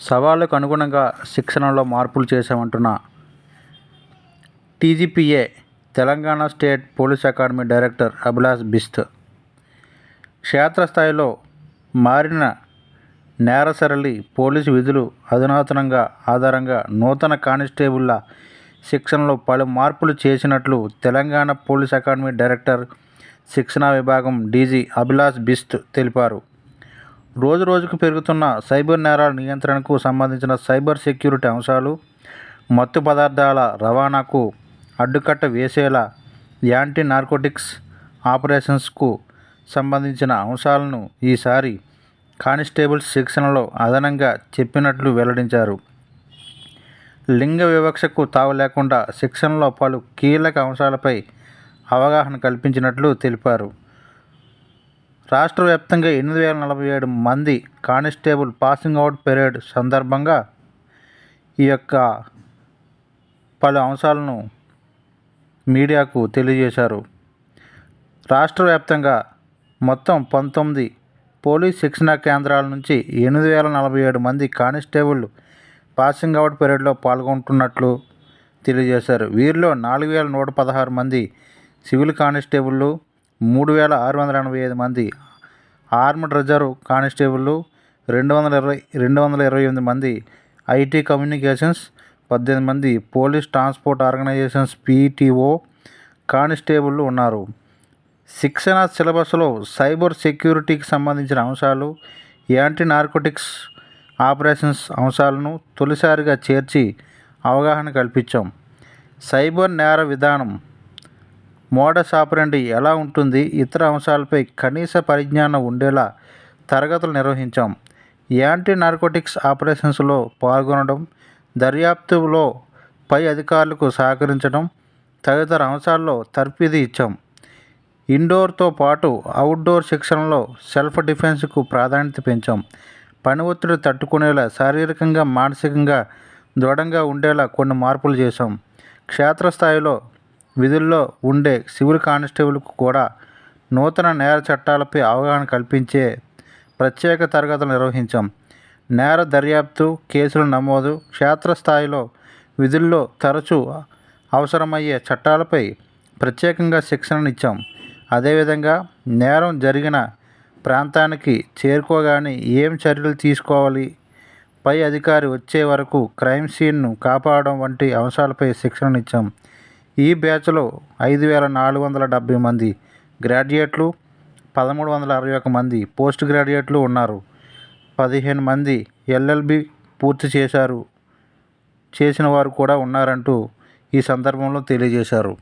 సవాళ్ళకు అనుగుణంగా శిక్షణలో మార్పులు చేశామంటున్న TGPA Telangana state police academy director Abhilash Bisht. క్షేత్రస్థాయిలో మారిన నేరసరళి పోలీసు విధులు అధునాతనంగా ఆధారంగా నూతన కానిస్టేబుళ్ళ శిక్షణలో పలు మార్పులు చేసినట్లు తెలంగాణ పోలీస్ అకాడమీ డైరెక్టర్ శిక్షణా విభాగం డీజీ అభిలాష్ బిస్త్ తెలిపారు. రోజు రోజుకు పెరుగుతున్న సైబర్ నేరాల నియంత్రణకు సంబంధించిన సైబర్ సెక్యూరిటీ అంశాలు మత్తు పదార్థాల రవాణాకు అడ్డుకట్ట వేసేలా యాంటీ నార్కోటిక్స్ ఆపరేషన్స్కు సంబంధించిన అంశాలను ఈసారి కానిస్టేబుల్స్ శిక్షణలో అదనంగా చెప్పినట్లు వెల్లడించారు. లింగ వివక్షకు తావు లేకుండా శిక్షణలో పలు కీలక అంశాలపై అవగాహన కల్పించినట్లు తెలిపారు. రాష్ట్ర వ్యాప్తంగా ఎనిమిది వేల నలభై ఏడు మంది కానిస్టేబుల్ పాసింగ్ అవుట్ పెరేడ్ సందర్భంగా ఈ యొక్క పలు అంశాలను మీడియాకు తెలియజేశారు. రాష్ట్ర వ్యాప్తంగా మొత్తం పంతొమ్మిది పోలీస్ శిక్షణా కేంద్రాల నుంచి ఎనిమిది వేల నలభై ఏడు మంది కానిస్టేబుల్ పాసింగ్ అవుట్ పెరేడ్లో పాల్గొంటున్నట్లు తెలియజేశారు. వీరిలో నాలుగు వేల నూట పదహారు మంది సివిల్ కానిస్టేబుళ్ళు మూడు వేల ఆరు వందల ఎనభై ఐదు మంది ఆర్మ్డ్ రిజర్వ్ కానిస్టేబుళ్ళు రెండు వందల ఇరవై రెండు వందల ఇరవై ఎనిమిది మంది ఐటీ కమ్యూనికేషన్స్ పద్దెనిమిది మంది పోలీస్ ట్రాన్స్పోర్ట్ ఆర్గనైజేషన్స్ పీటీఓ కానిస్టేబుళ్ళు ఉన్నారు. శిక్షణ సిలబస్లో సైబర్ సెక్యూరిటీకి సంబంధించిన అంశాలు యాంటీ నార్కోటిక్స్ ఆపరేషన్స్ అంశాలను తొలిసారిగా చేర్చి అవగాహన కల్పించాం. సైబర్ నేర విధానం మోడస్ ఆపరెండి ఎలా ఉంటుంది? ఇతర అంశాలపై కనీస పరిజ్ఞానం ఉండేలా తరగతులు నిర్వహించాం. యాంటీ నార్కోటిక్స్ ఆపరేషన్స్లో పాల్గొనడం దర్యాప్తులో పై అధికారులకు సహకరించడం తదితర అంశాల్లో తర్ఫీదు ఇచ్చాం. ఇండోర్తో పాటు అవుట్డోర్ శిక్షణలో సెల్ఫ్ డిఫెన్స్కు ప్రాధాన్యత పెంచాం. పని ఒత్తిడి తట్టుకునేలా శారీరకంగా మానసికంగా దృఢంగా ఉండేలా కొన్ని మార్పులు చేశాం. క్షేత్రస్థాయిలో విధుల్లో ఉండే సివిల్ కానిస్టేబుల్కు కూడా నూతన నేర చట్టాలపై అవగాహన కల్పించే ప్రత్యేక తరగతులు నిర్వహించాం. నేర దర్యాప్తు కేసుల నమోదు క్షేత్రస్థాయిలో విధుల్లో తరచూ అవసరమయ్యే చట్టాలపై ప్రత్యేకంగా శిక్షణనిచ్చాం అదేవిధంగా నేరం జరిగిన ప్రాంతానికి చేరుకోగానే ఏం చర్యలు తీసుకోవాలి? పై అధికారి వచ్చే వరకు క్రైమ్ సీన్ను కాపాడడం వంటి అంశాలపై శిక్షణనిచ్చాం ఈ బ్యాచ్లో ఐదు వేల నాలుగు వందల డెబ్బై మంది గ్రాడ్యుయేట్లు పదమూడు వందల అరవై ఒక మంది పోస్ట్ గ్రాడ్యుయేట్లు ఉన్నారు. పదిహేను మంది ఎల్ఎల్బి పూర్తి చేశారు చేసిన వారు కూడా ఉన్నారంటూ ఈ సందర్భంలో తెలియజేశారు.